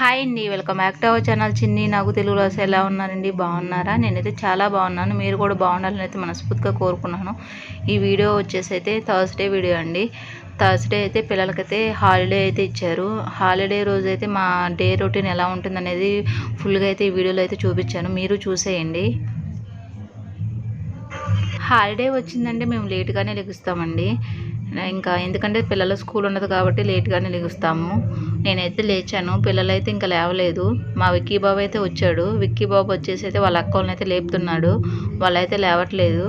Hi అండి welcome back to our channel. చిన్ని నాకు తెలుగులో అసలు ఎలా ఉన్నారండి? బాగున్నారా? నేనైతే చాలా బాగున్నాను. మీరు కూడా బాగుండాలని అయితే మనస్ఫూర్తిగా కోరుకున్నాను. ఈ వీడియో వచ్చేసి అయితే థర్స్డే వీడియో అండి. థర్స్డే అయితే పిల్లలకైతే హాలిడే అయితే ఇచ్చారు. హాలిడే రోజు అయితే మా డే రొటీన్ ఎలా ఉంటుందనేది ఫుల్గా అయితే ఈ వీడియోలో అయితే చూపించాను. మీరు చూసేయండి. హాలిడే వచ్చిందంటే మేము లేట్గానే లెగుస్తామండి. ఇంకా ఎందుకంటే పిల్లల స్కూల్ ఉండదు కాబట్టి లేట్గానే లెగుస్తాము. నేనైతే లేచాను. పిల్లలైతే ఇంకా లేవలేదు. మా విక్కీ బాబు అయితే వచ్చాడు. విక్కీ బాబు వచ్చేసి అయితే వాళ్ళ అక్క వాళ్ళని అయితే లేపుతున్నాడు. వాళ్ళైతే లేవట్లేదు.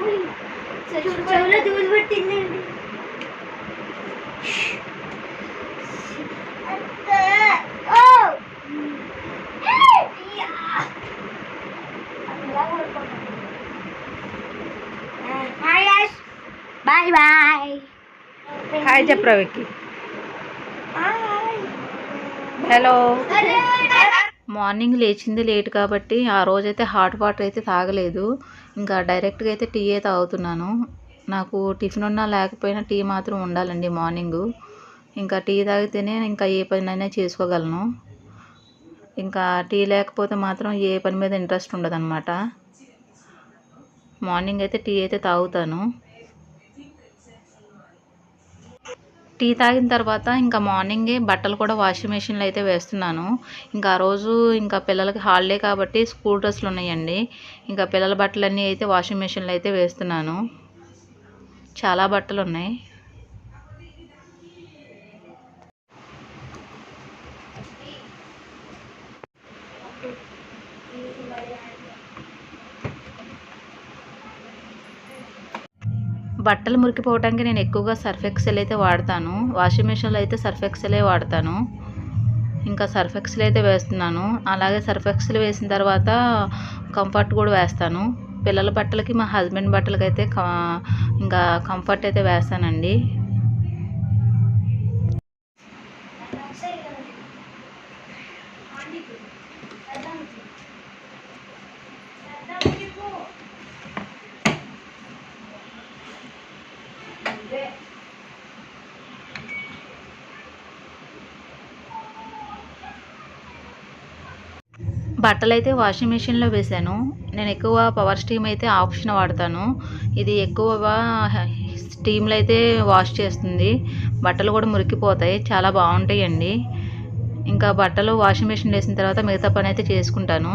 ఉయ్. చెవులో దూలు పట్టిందండి ఓ బాయ్ బాయ్ హాయ్ చెప్పరా విక్కీ హలో మార్నింగ్ లేచింది లేట్ కాబట్టి ఆ రోజైతే హాట్ వాటర్ అయితే తాగలేదు. ఇంకా డైరెక్ట్గా అయితే టీ అయితే తాగుతున్నాను. నాకు టిఫిన్ ఉన్నా లేకపోయినా టీ మాత్రం ఉండాలండి మార్నింగ్ ఇంకా టీ తాగితేనే ఇంకా ఏ పనైనా చేసుకోగలను. ఇంకా టీ లేకపోతే మాత్రం ఏ పని మీద ఇంట్రెస్ట్ ఉండదన్నమాట. మార్నింగ్ అయితే టీ అయితే తాగుతాను. టీ తాగిన తర్వాత ఇంకా మార్నింగే బట్టలు కూడా వాషింగ్ మెషిన్లో అయితే వేస్తున్నాను. ఇంకా ఆ రోజు ఇంకా పిల్లలకి హాలిడే కాబట్టి స్కూల్ డ్రెస్సులు ఉన్నాయండి. ఇంకా పిల్లల బట్టలన్నీ అయితే వాషింగ్ మెషిన్లో అయితే వేస్తున్నాను. చాలా బట్టలు ఉన్నాయి. బట్టలు మురికిపోవడానికి నేను ఎక్కువగా సర్ఫ్ ఎక్సెల్ అయితే వాడతాను. వాషింగ్ మిషన్లో అయితే సర్ఫ్ ఎక్సెలే వాడతాను. ఇంకా సర్ఫ్ ఎక్సెల్ అయితే వేస్తున్నాను. అలాగే సర్ఫ్ ఎక్సెల్ వేసిన తర్వాత కంఫర్ట్ కూడా వేస్తాను. పిల్లల బట్టలకి మా హస్బెండ్ బట్టలకి అయితే క- ఇంకా కంఫర్ట్ అయితే వేస్తానండి. బట్టలు అయితే వాషింగ్ మెషిన్లో వేసాను నేను ఎక్కువ పవర్ స్టీమ్ అయితే ఆప్షన్ వాడతాను. ఇది ఎక్కువ స్టీమ్లో అయితే వాష్ చేస్తుంది. బట్టలు కూడా మురికిపోతాయి. చాలా బాగుంటాయండి. ఇంకా బట్టలు వాషింగ్ మెషిన్ వేసిన తర్వాత మిగతా పని అయితే చేసుకుంటాను.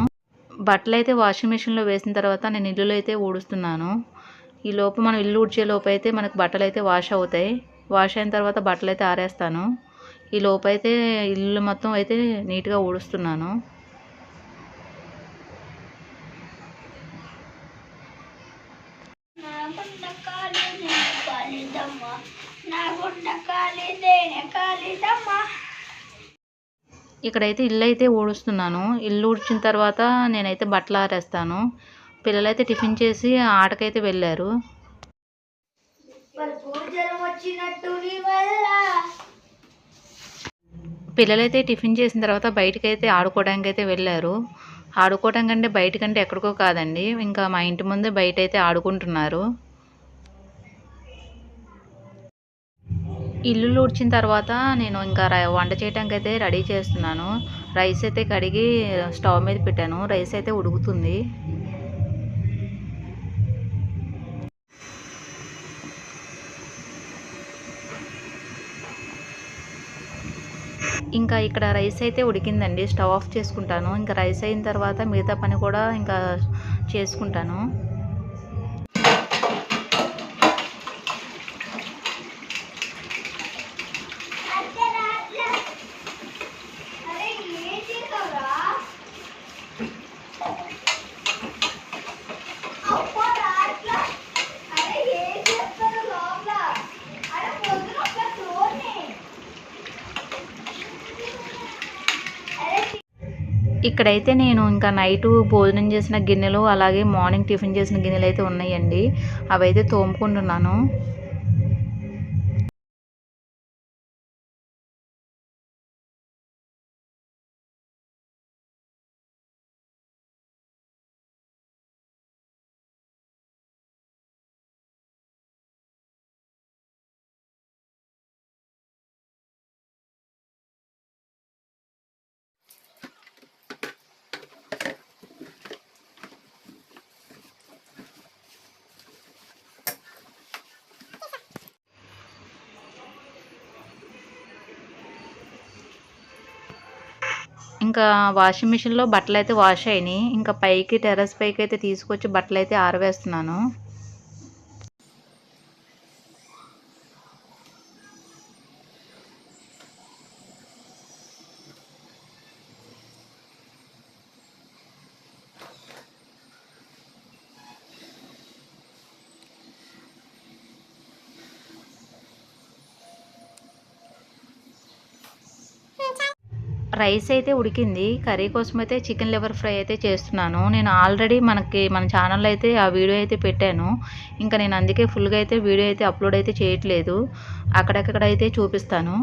బట్టలు అయితే వాషింగ్ మెషిన్లో వేసిన తర్వాత నేను ఇల్లులో అయితే ఊడుస్తున్నాను. ఈ లోపు మనం ఇల్లు ఊడ్చే లోపు అయితే మనకు బట్టలు అయితే వాష్ అవుతాయి. వాష్ అయిన తర్వాత బట్టలు అయితే ఆరేస్తాను. ఈ లోపు అయితే ఇల్లు మొత్తం అయితే నీట్గా ఊడుస్తున్నాను నా గుండె కాలిదే కాలిదమ్మ. నా గుండె కాలిదేనే కాలిదమ్మ. ఇక్కడైతే ఇల్లు అయితే ఊడుస్తున్నాను. ఇల్లు ఊడ్చిన తర్వాత నేనైతే బట్టలు ఆరేస్తాను. పిల్లలైతే టిఫిన్ చేసి ఆటకైతే వెళ్ళారు. పిల్లలైతే టిఫిన్ చేసిన తర్వాత బయటకు అయితే ఆడుకోవడానికి అయితే వెళ్ళారు. ఆడుకోవడం కంటే బయటకంటే ఎక్కడికో కాదండి. ఇంకా మా ఇంటి ముందే బయట అయితే ఆడుకుంటున్నారు. ఇల్లు ఊడ్చిన తర్వాత నేను ఇంకా వంట చేయడానికి అయితే రెడీ చేస్తున్నాను. రైస్ అయితే కడిగి స్టవ్ మీద పెట్టాను. రైస్ అయితే ఉడుకుతుంది. ఇంకా ఇక్కడ రైస్ అయితే ఉడికిందండి. స్టవ్ ఆఫ్ చేసుకుంటాను. ఇంకా రైస్ అయిన తర్వాత మిగతా పని కూడా ఇంకా చేసుకుంటాను. ఇక్కడైతే నేను ఇంకా నైట్ భోజనం చేసిన గిన్నెలు అలాగే మార్నింగ్ టిఫిన్ చేసిన గిన్నెలు అయితే ఉన్నాయండి. అవైతే తోముకుంటున్నాను. ఇంకా వాషింగ్ మిషన్లో బట్టలు అయితే వాష్ అయినాయి. ఇంకా పైకి టెర్రస్ పైకి అయితే తీసుకొచ్చి బట్టలు అయితే ఆరవేస్తున్నాను. రైస్ అయితే ఉడికింది. కర్రీ కోసం అయితే చికెన్ లివర్ ఫ్రై అయితే చేస్తున్నాను. నేను ఆల్రెడీ మనకి మన ఛానల్లో అయితే ఆ వీడియో అయితే పెట్టాను. ఇంకా నేను అందుకే ఫుల్గా అయితే వీడియో అయితే అప్లోడ్ అయితే చేయట్లేదు. అక్కడక్కడ అయితే చూపిస్తాను.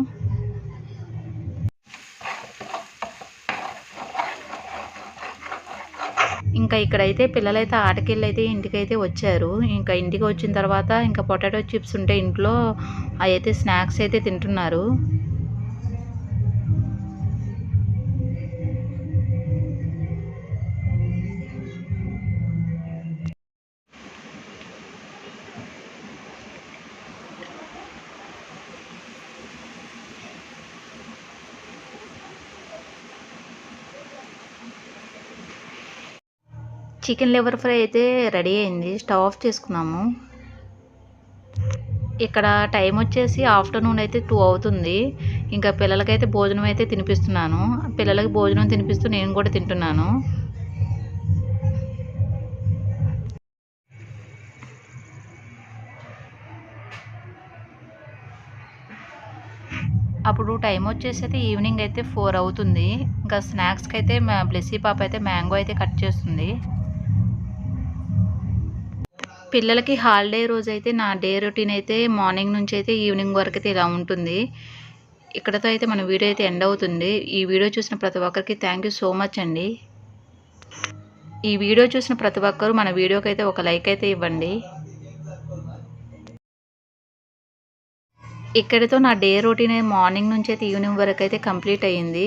ఇంకా ఇక్కడైతే పిల్లలైతే ఆటకెళ్ళి అయితే ఇంటికైతే వచ్చారు. ఇంకా ఇంటికి వచ్చిన తర్వాత ఇంకా పొటాటో చిప్స్ ఉంటే ఇంట్లో అవి అయితే స్నాక్స్ అయితే తింటున్నారు. చికెన్ లివర్ ఫ్రై అయితే రెడీ అయింది. స్టవ్ ఆఫ్ చేసుకున్నాము. ఇక్కడ టైం వచ్చేసి ఆఫ్టర్నూన్ అయితే టూ అవుతుంది. ఇంకా పిల్లలకైతే భోజనం అయితే తినిపిస్తున్నాను. పిల్లలకి భోజనం తినిపిస్తూ నేను కూడా తింటున్నాను. అప్పుడు టైం వచ్చేసి అయితే ఈవినింగ్ అయితే ఫోర్ అవుతుంది. ఇంకా స్నాక్స్కి అయితే మా బ్లెస్సీ పాప అయితే మ్యాంగో అయితే కట్ చేస్తుంది. పిల్లలకి హాలిడే రోజు అయితే నా డే రొటీన్ అయితే మార్నింగ్ నుంచి అయితే ఈవినింగ్ వరకు అయితే ఇలా ఉంటుంది. ఇక్కడతో అయితే మన వీడియో అయితే ఎండ్ అవుతుంది. ఈ వీడియో చూసిన ప్రతి ఒక్కరికి థ్యాంక్ యూ సో మచ్ అండి. ఈ వీడియో చూసిన ప్రతి ఒక్కరు మన వీడియోకి అయితే ఒక లైక్ అయితే ఇవ్వండి. ఇక్కడితో నా డే రొటీన్ మార్నింగ్ నుంచి అయితే ఈవినింగ్ వరకు అయితే కంప్లీట్ అయ్యింది.